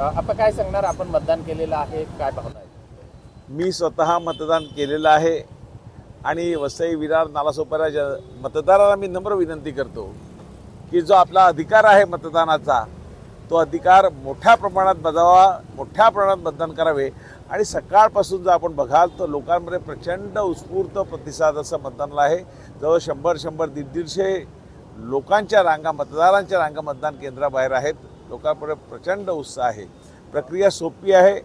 आपण काय सांगणार? आपण मतदान केलेलं आहे. काय भावना आहे मी स्वतः मतदान केलेलं आहे. आणि वसई विरार नालासोपारा ज मतदाराला मी नम्र विनंती करतो की जो आपला अधिकार आहे मतदानाचा तो अधिकार मोठ्या प्रमाणात बजावा मोठ्या प्रमाणात मतदान करावे. आणि सकाळपासून जर आपण बघाल तर लोकांमध्ये प्रचंड उत्स्फूर्त प्रतिसाद असं मतदानाला आहे. जवळ शंभर शंभर दीड दीडशे लोकांच्या रांगा मतदारांच्या रांगा मतदान केंद्राबाहेर आहेत. लोकांकडे प्रचंड उत्साह आहे. प्रक्रिया सोपी आहे.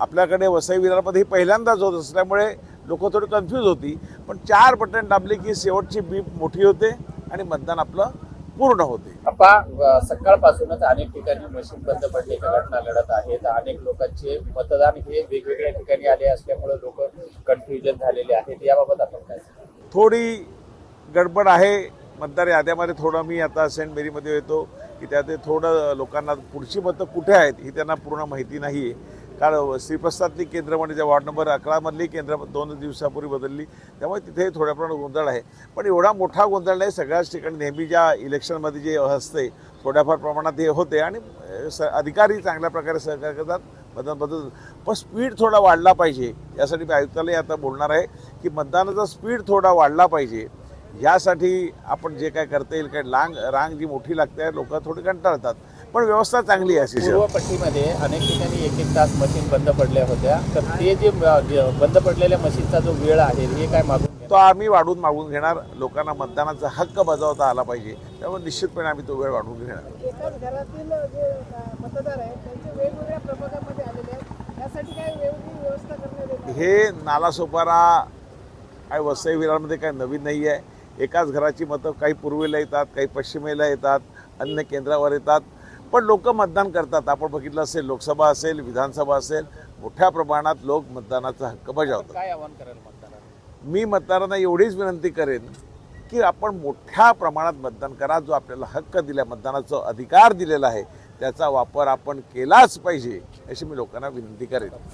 आपल्याकडे वसई विरारमध्ये ही पहिल्यांदाच होत असल्यामुळे लोक थोडी कन्फ्यूज होती. पण चार बटन दाबली की शेवटची बीप मोठी होते आणि मतदान आपलं पूर्ण होते. आपा सकाळपासूनच अनेक ठिकाणी मशीन बंद पडल्याच्या घटना घडत आहेत. अनेक लोकांचे मतदान हे वेगवेगळ्या ठिकाणी आले असल्यामुळे लोक कन्फ्युजन झालेले आहेत. याबाबत आपण काय? थोडी गडबड आहे. मतदार याद्यामध्ये थोडं मी आता सेंट मेरीमध्ये येतो. की त्या ते थोडं लोकांना पुढची मतं कुठे आहेत ही त्यांना पूर्ण माहिती नाही आहे कारण श्रीप्रसादली केंद्र म्हणजे ज्या वॉर्ड नंबर अकरामधली केंद्र दोन दिवसापूर्वी बदलली त्यामुळे तिथे थोड्या प्रमाणात गोंधळ आहे. पण एवढा मोठा गोंधळ नाही सगळ्याच ठिकाणी नेहमी ज्या इलेक्शनमध्ये जे असते थोड्याफार प्रमाणात हे होते आणि स अधिकारी चांगल्या प्रकारे सहकार्य करतात मतदान बदल पण स्पीड थोडा वाढला पाहिजे यासाठी मी आयुक्तालय आता बोलणार आहे की मतदानाचा स्पीड थोडा वाढला पाहिजे. यासाठी आपण जे काय करता येईल काय लांग रांग जी मोठी लागते लोक थोडी कंटाळतात. पण व्यवस्था चांगली आहे अशी पूर्व पट्टीमध्ये अनेक ठिकाणी एक एक तास मशीन बंद पडल्या होत्या. तर ते जे बंद पडलेल्या मशीनचा जो वेळ आहे हे काय मागून तो? आम्ही वाढवून मागून घेणार. लोकांना मतदानाचा हक्क बजावता आला पाहिजे. त्यामुळे निश्चितपणे आम्ही तो वेळ वाढवून घेणार. एकाच घरातील जे अ, मतदार आहेत त्यांचे वेगवेगळ्या प्रभागामध्ये आलेले आहेत. यासाठी काय वेगळी व्यवस्था करण्यात येते? हे नालासोपारा काय वसई विरारमध्ये काही नवीन नाही आहे. एकाच घराची मतं काही पूर्वेला येतात काही पश्चिमेला येतात अन्य केंद्रावर येतात. पण लोक मतदान करतात. आपण बघितलं असेल लोकसभा असेल विधानसभा असेल मोठ्या प्रमाणात लोक मतदानाचा हक्क बजावतात. काय आव्हान कराल मतदारांना? मी मतदारांना एवढीच विनंती करेन की आपण मोठ्या प्रमाणात मतदान करा जो आपल्याला हक्क दिला मतदानाचा अधिकार दिलेला आहे त्याचा वापर आपण केलाच पाहिजे अशी मी लोकांना विनंती करेन.